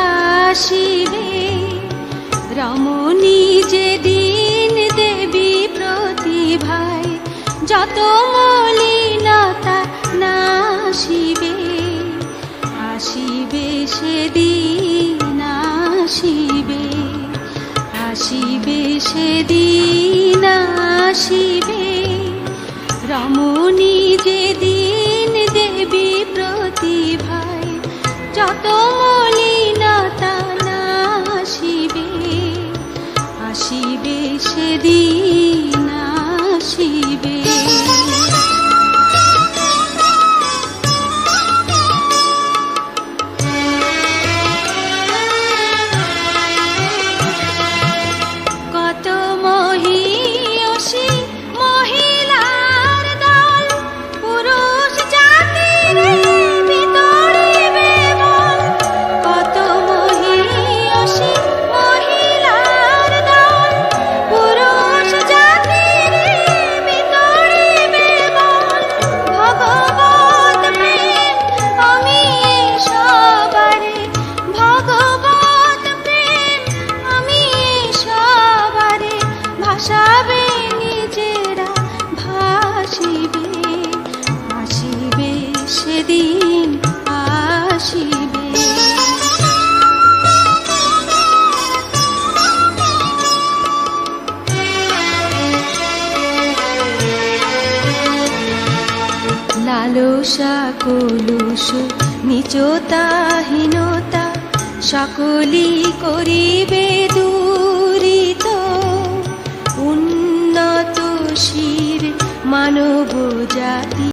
আসিবে, রমণী যে দিন দেবী প্রতিভায়, যত মলিনতা নাশিবে, আসিবে সেদিন আসিবে আসিবে সেদিন আসিবে, রমণী যে যত লালসা কলুষ নিচতাহীনতা সকলি করিবে দূরিত। উন্নত শির মানব জাতি